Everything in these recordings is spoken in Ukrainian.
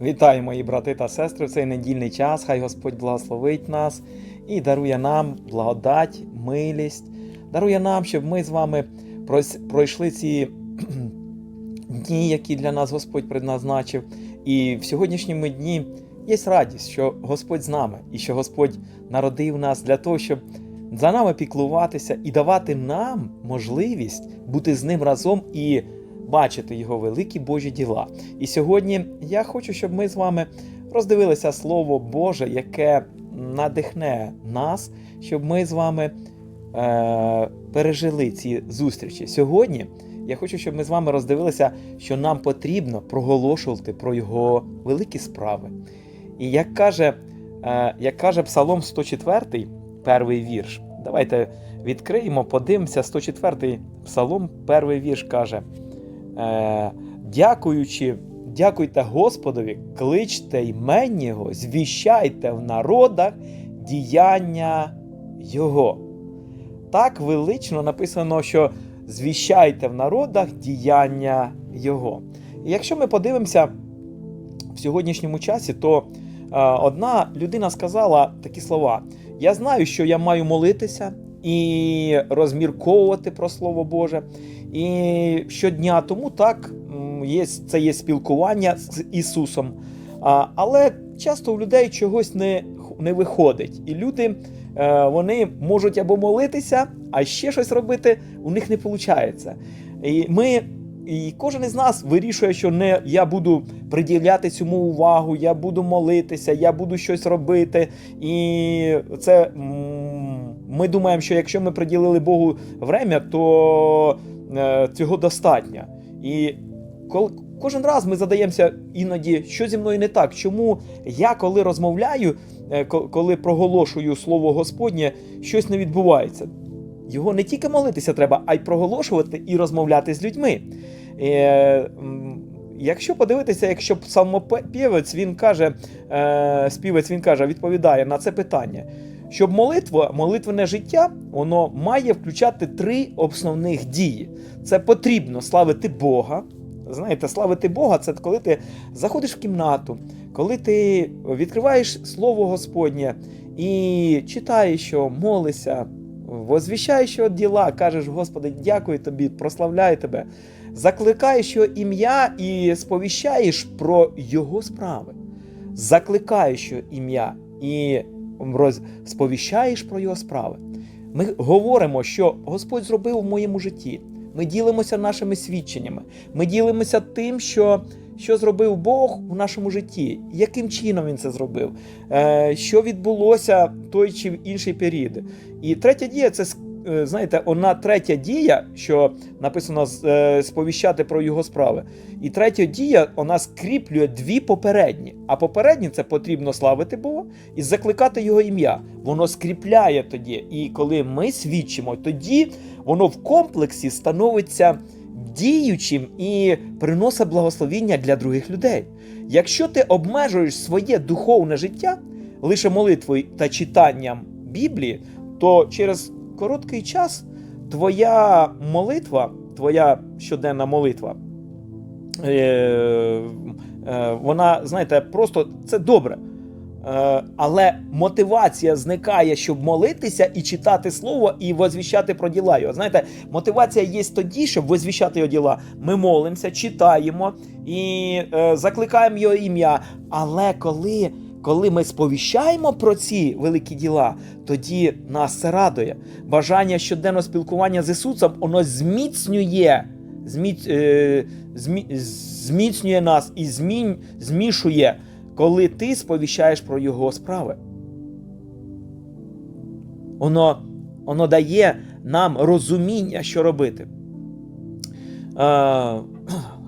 Вітаю, мої брати та сестри, в цей недільний час. Хай Господь благословить нас і дарує нам благодать, милість, дарує нам, щоб ми з вами пройшли ці дні, які для нас Господь предназначив. І в сьогоднішньому дні є радість, що Господь з нами і що Господь народив нас для того, щоб за нами піклуватися і давати нам можливість бути з ним разом і бачити його великі Божі діла. І сьогодні я хочу, щоб ми з вами роздивилися Слово Боже, яке надихне нас, щоб ми з вами е, пережили ці зустрічі. Сьогодні я хочу, щоб ми з вами роздивилися, що нам потрібно проголошувати про його великі справи. І як каже, е, як каже Псалом 104, перший вірш, давайте відкриємо, подивимося, 104 й Псалом, перший вірш каже. Е, дякуючи, дякуйте Господові, кличте імень Його, звіщайте в народах діяння Його. Так велично написано, що звіщайте в народах діяння Його. І якщо ми подивимося в сьогоднішньому часі, то е, одна людина сказала такі слова: Я знаю, що я маю молитися і розмірковувати про Слово Боже. І щодня тому так є, це є спілкування з Ісусом. А, але часто у людей чогось не, не виходить. І люди е, вони можуть або молитися, а ще щось робити у них не виходить. І ми. І кожен із нас вирішує, що не я буду приділяти цьому увагу, я буду молитися, я буду щось робити. І це ми думаємо, що якщо ми приділили Богу время, то цього достатньо. І кол, кожен раз ми задаємося іноді, що зі мною не так. Чому я, коли розмовляю, е, коли проголошую слово Господнє, щось не відбувається. Його не тільки молитися треба, а й проголошувати і розмовляти з людьми. Е, якщо подивитися, якщо псалмопівець він каже, е, співець він каже, відповідає на це питання. Щоб молитва, молитвене життя, воно має включати три основних дії. Це потрібно славити Бога. Знаєте, славити Бога це коли ти заходиш в кімнату, коли ти відкриваєш Слово Господнє і читаєш, що молишся, возвіщаєш його діла, кажеш, Господи, дякую тобі, прославляю тебе, закликаєш його ім'я і сповіщаєш про його справи. Закликаєш його ім'я і роз... сповіщаєш про його справи. Ми говоримо, що Господь зробив у моєму житті. Ми ділимося нашими свідченнями. Ми ділимося тим, що, що зробив Бог у нашому житті, яким чином він це зробив, е, що відбулося в той чи в інший період. І третя дія це знаєте, вона третя дія, що написано е, сповіщати про його справи. І третя дія вона скріплює дві попередні. А попередні це потрібно славити Бога і закликати його ім'я. Воно скріпляє тоді. І коли ми свідчимо, тоді воно в комплексі становиться діючим і приносить благословіння для других людей. Якщо ти обмежуєш своє духовне життя лише молитвою та читанням Біблії, то через короткий час твоя молитва, твоя щоденна молитва, е, е, вона, знаєте, просто це добре. Е, Але мотивація зникає, щоб молитися і читати слово, і возвіщати про діла його. Знаєте, мотивація є тоді, щоб возвіщати його діла. Ми молимося, читаємо і закликаємо його ім'я. Але коли, коли ми сповіщаємо про ці великі діла, тоді нас це радує. Бажання щоденного спілкування з Ісусом, воно зміцнює. Е, змі, зміцнює нас і змішує коли ти сповіщаєш про його справи. Воно, воно дає нам розуміння, що робити. Е,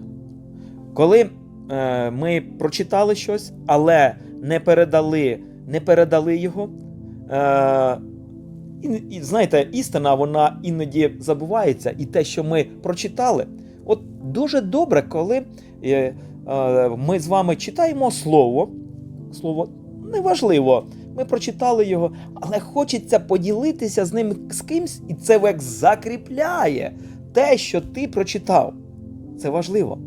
коли е, ми прочитали щось, але не передали, не передали його. Е, і, і знаєте, істина вона іноді забувається, і те, що ми прочитали, от дуже добре, коли. Е, Е, ми з вами читаємо слово. Слово неважливо, ми прочитали його, але хочеться поділитися з ним з кимсь, і це як закріпляє те, що ти прочитав. Це важливо.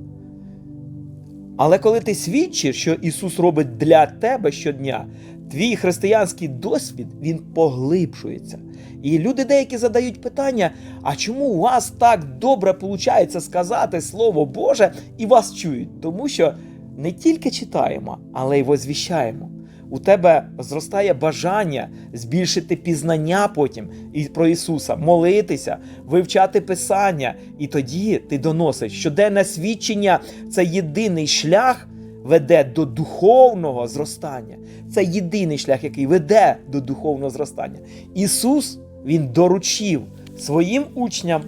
Але коли ти свідчиш, що Ісус робить для тебе щодня, твій християнський досвід він поглибшується. І люди деякі задають питання: а чому у вас так добре виходить сказати Слово Боже і вас чують? Тому що не тільки читаємо, але й возвіщаємо. У тебе зростає бажання збільшити пізнання потім і про Ісуса, молитися, вивчати Писання, і тоді ти доносиш щоденне свідчення це єдиний шлях веде до духовного зростання. Це єдиний шлях, який веде до духовного зростання. Ісус Він доручив своїм учням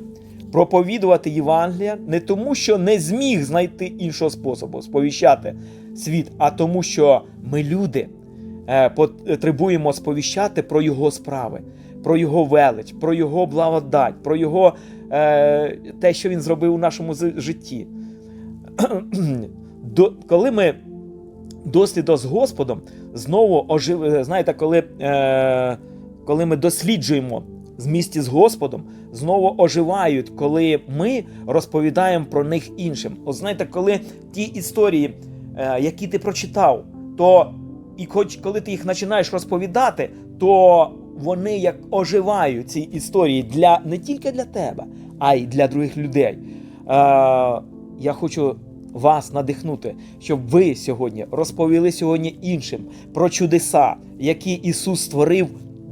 проповідувати Євангелія не тому, що не зміг знайти іншого способу сповіщати світ, а тому, що ми люди потребуємо сповіщати про Його справи, про Його велич, про Його благодать, про Його е, те, що Він зробив у нашому житті. Коли ми дослідом з Господом знову ожив... знаєте, коли, е, коли ми досліджуємо з місті з Господом, знову оживають, коли ми розповідаємо про них іншим. От знаєте, коли ті історії, е, які ти прочитав, то і хоч коли ти їх починаєш розповідати, то вони як оживають ці історії для не тільки для тебе, а й для других людей. Е, я хочу вас надихнути, щоб ви сьогодні розповіли сьогодні іншим про чудеса, які Ісус створив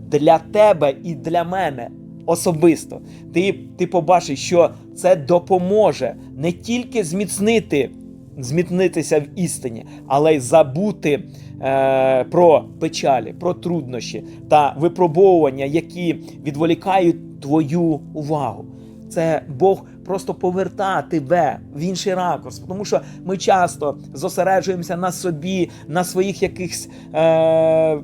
для тебе і для мене особисто. Ти, ти побачиш, що це допоможе не тільки зміцнити, зміцнитися в істині, але й забути е, про печалі, про труднощі та випробовування, які відволікають твою увагу. Це Бог просто повертає тебе в інший ракурс, тому що ми часто зосереджуємося на собі, на своїх якихось е,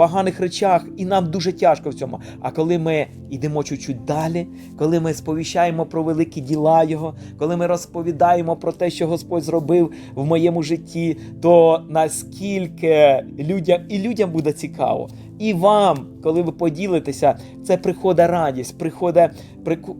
поганих речах, і нам дуже тяжко в цьому. А коли ми йдемо чуть-чуть далі, коли ми сповіщаємо про великі діла Його, коли ми розповідаємо про те, що Господь зробив в моєму житті, то наскільки людям і людям буде цікаво. І вам, коли ви поділитеся, це приходить радість, приходить,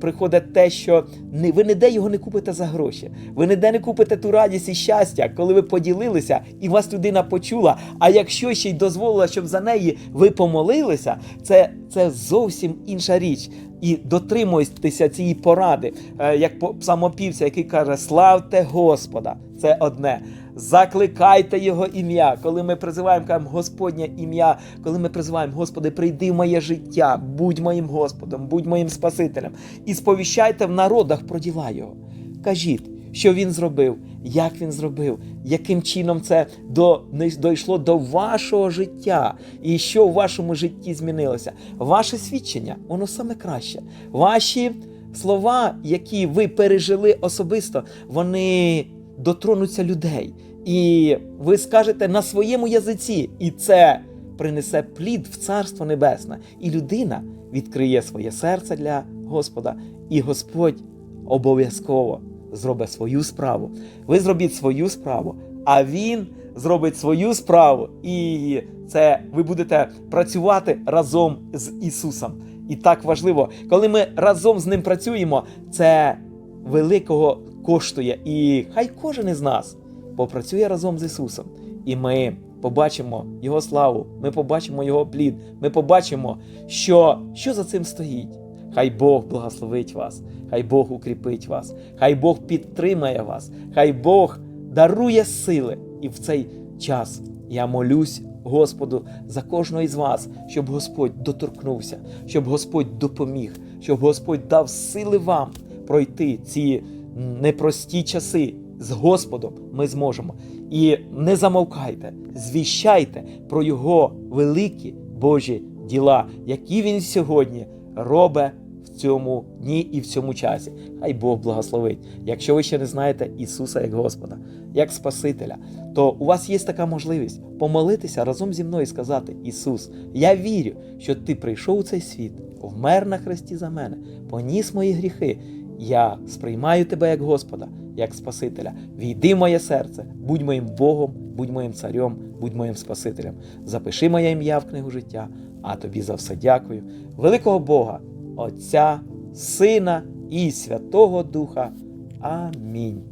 приходить те, що не, ви ніде його не купите за гроші. Ви ніде не купите ту радість і щастя, коли ви поділилися і вас людина почула. А якщо ще й дозволила, щоб за неї ви помолилися, це, це зовсім інша річ. І дотримуйтеся цієї поради, Е, як псалмопівця, який каже: Славте Господа! Це одне. Закликайте Його ім'я. Коли ми призиваємо кажемо, Господнє ім'я, коли ми призиваємо, Господи, прийди в моє життя, будь моїм Господом, будь моїм Спасителем. І сповіщайте в народах про діла Його. Кажіть, що він зробив, як він зробив, яким чином це до, дійшло до вашого життя, і що в вашому житті змінилося. Ваше свідчення, воно саме краще. Ваші слова, які ви пережили особисто, вони дотронуться людей. І ви скажете на своєму язиці, і це принесе плід в Царство Небесне. І людина відкриє своє серце для Господа, і Господь обов'язково зробить свою справу. Ви зробіть свою справу, а Він зробить свою справу. І це ви будете працювати разом з Ісусом. І так важливо, коли ми разом з ним працюємо, це великого коштує. І хай кожен із нас попрацює разом з Ісусом. І ми побачимо Його славу, ми побачимо Його плід, ми побачимо, що, що за цим стоїть. Хай Бог благословить вас, хай Бог укріпить вас, хай Бог підтримає вас, хай Бог дарує сили. І в цей час я молюсь Господу за кожного із вас, щоб Господь доторкнувся, щоб Господь допоміг, щоб Господь дав сили вам пройти ці непрості часи. З Господом ми зможемо. І не замовкайте, звіщайте про Його великі Божі діла, які Він сьогодні робить в цьому дні і в цьому часі. Хай Бог благословить. Якщо ви ще не знаєте Ісуса як Господа, як Спасителя, то у вас є така можливість помолитися разом зі мною і сказати: Ісус, я вірю, що Ти прийшов у цей світ, вмер на хресті за мене, поніс мої гріхи. Я сприймаю тебе як Господа, як Спасителя. Війди в моє серце, будь моїм Богом, будь моїм царем, будь моїм Спасителем. Запиши моє ім'я в книгу життя, а тобі за все дякую. Великого Бога, Отця, Сина і Святого Духа. Амінь.